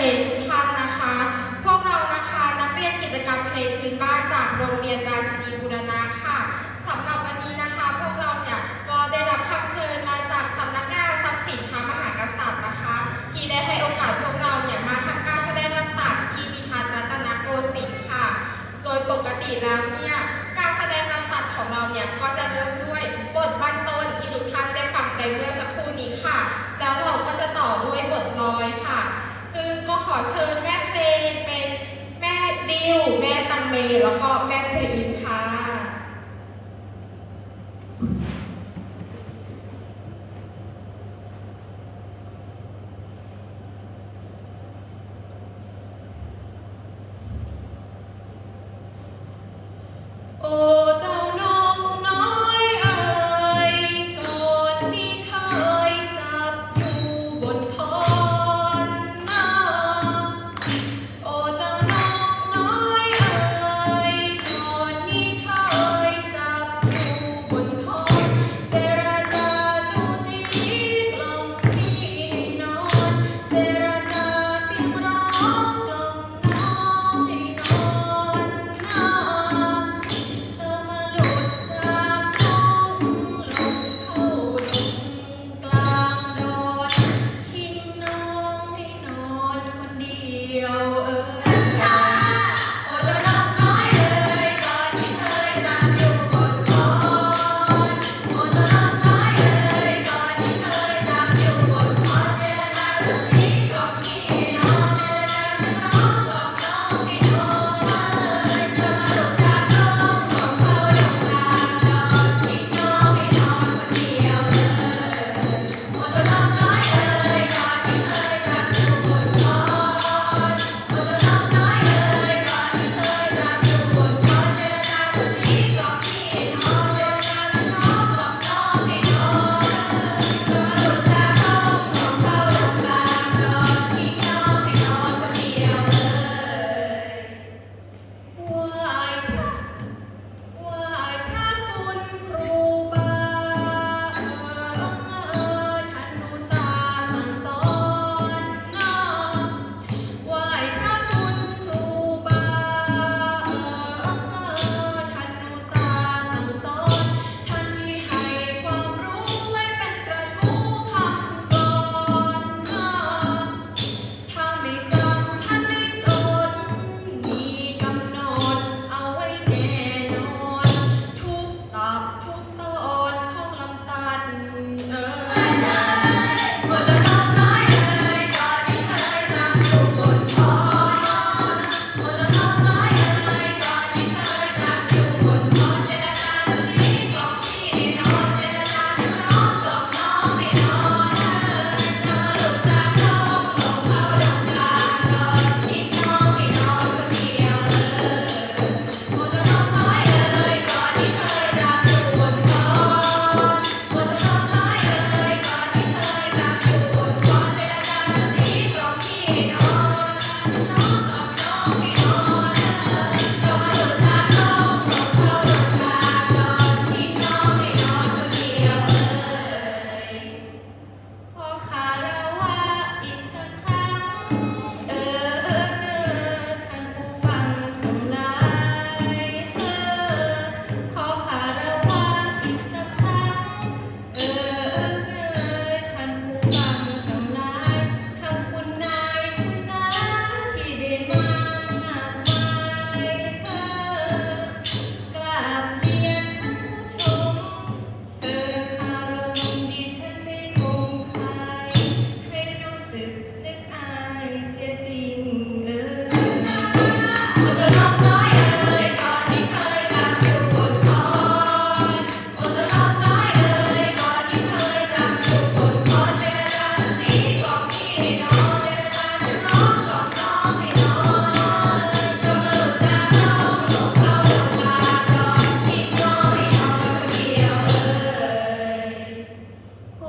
ลทุกท่านนะคะ พวกเรานะคะนักเรียนกิจกรรมเพลงพื้นบ้านจากโรงเรียนราชินีบูรณะค่ะสำหรับวันนี้นะคะ พวกเราเนี่ยก็ได้รับคำเชิญมาจากสำนักงานทรัพย์สินพระมหากษัตริย์นะคะ ที่ได้ให้โอกาสพวกเราเนี่ยมาทำการแสดงลำตัดที่นิทานรัตนโกสินทร์ค่ะ โดยปกติแล้วเนี่ยการแสดงลำตัดของเราเนี่ยก็จะเริ่มด้วยบทบรรทนที่ทุกท่านได้ฟังไปเมื่อสักครู่นี้ค่ะ แล้วเราก็จะต่อด้วยบทลอย ซึ่ก็ขอเชิญแม่เพลงเป็นแม่ดิว แม่ตังเม แล้วก็แม่พรีมค่ะ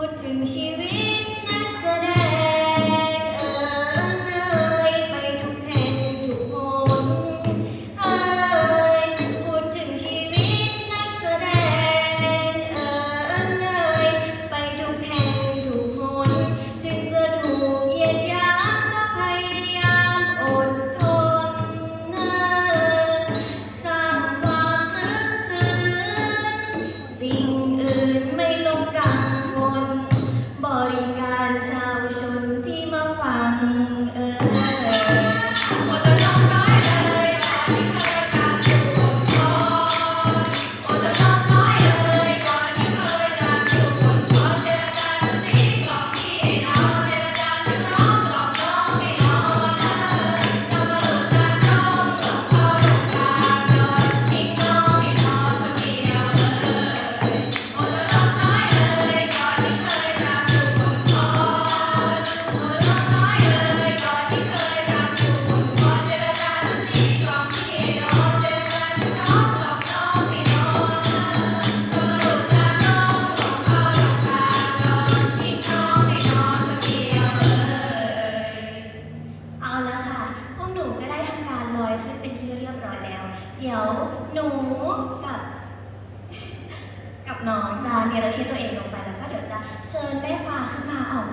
พูดถึงชีวิต เดี๋ยวหนูกับกับน้องจะเนรเทศตัวเองลงไปแล้วก็เดี๋ยวจะเชิญแม่ฟ้าขึ้นมาออก